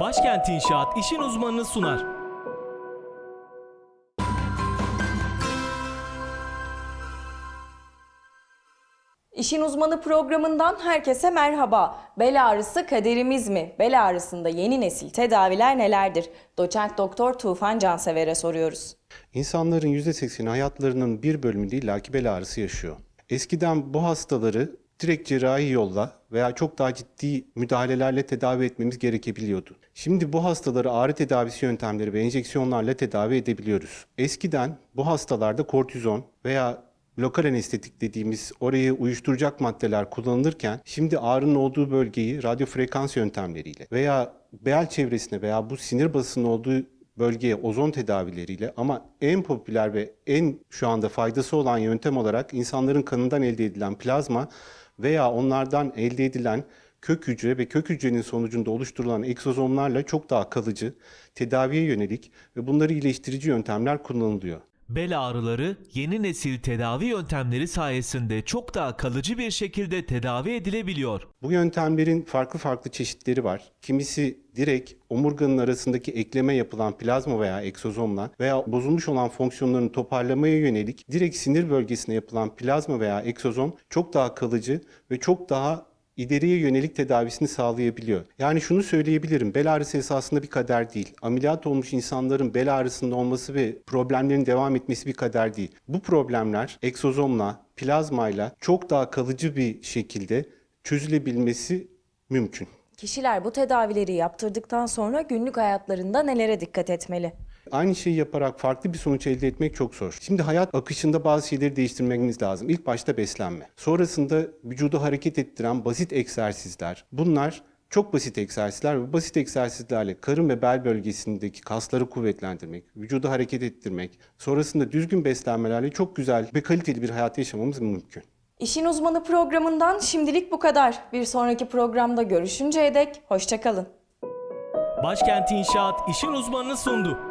Başkent İnşaat işin uzmanını sunar. İşin Uzmanı programından herkese merhaba. Bel ağrısı kaderimiz mi? Bel ağrısında yeni nesil tedaviler nelerdir? Doçent Doktor Tufan Cansever'e soruyoruz. İnsanların %80'i hayatlarının bir bölümünde illaki bel ağrısı yaşıyor. Eskiden bu hastaları direkt cerrahi yolla veya çok daha ciddi müdahalelerle tedavi etmemiz gerekebiliyordu. Şimdi bu hastaları ağrı tedavisi yöntemleri ve enjeksiyonlarla tedavi edebiliyoruz. Eskiden bu hastalarda kortizon veya lokal anestetik dediğimiz orayı uyuşturacak maddeler kullanılırken şimdi ağrının olduğu bölgeyi radyo frekans yöntemleriyle veya bel çevresine veya bu sinir basının olduğu bölgeye ozon tedavileriyle ama en popüler ve en şu anda faydası olan yöntem olarak insanların kanından elde edilen plazma veya onlardan elde edilen kök hücre ve kök hücrenin sonucunda oluşturulan egzozomlarla çok daha kalıcı, tedaviye yönelik ve bunları iyileştirici yöntemler kullanılıyor. Bel ağrıları yeni nesil tedavi yöntemleri sayesinde çok daha kalıcı bir şekilde tedavi edilebiliyor. Bu yöntemlerin farklı farklı çeşitleri var. Kimisi direkt omurganın arasındaki ekleme yapılan plazma veya egzozomla veya bozulmuş olan fonksiyonlarını toparlamaya yönelik direkt sinir bölgesine yapılan plazma veya egzozom çok daha kalıcı ve çok daha ileriye yönelik tedavisini sağlayabiliyor. Yani şunu söyleyebilirim, bel ağrısı esasında bir kader değil. Ameliyat olmuş insanların bel ağrısında olması ve problemlerin devam etmesi bir kader değil. Bu problemler egzozomla, plazmayla çok daha kalıcı bir şekilde çözülebilmesi mümkün. Kişiler bu tedavileri yaptırdıktan sonra günlük hayatlarında nelere dikkat etmeli? Aynı şeyi yaparak farklı bir sonuç elde etmek çok zor. Şimdi hayat akışında bazı şeyleri değiştirmemiz lazım. İlk başta beslenme. Sonrasında vücudu hareket ettiren basit egzersizler. Bunlar çok basit egzersizler ve basit egzersizlerle karın ve bel bölgesindeki kasları kuvvetlendirmek, vücudu hareket ettirmek, sonrasında düzgün beslenmelerle çok güzel ve kaliteli bir hayat yaşamamız mümkün. İşin Uzmanı programından şimdilik bu kadar. Bir sonraki programda görüşünceye dek hoşçakalın. Başkent İnşaat işin uzmanını sundu.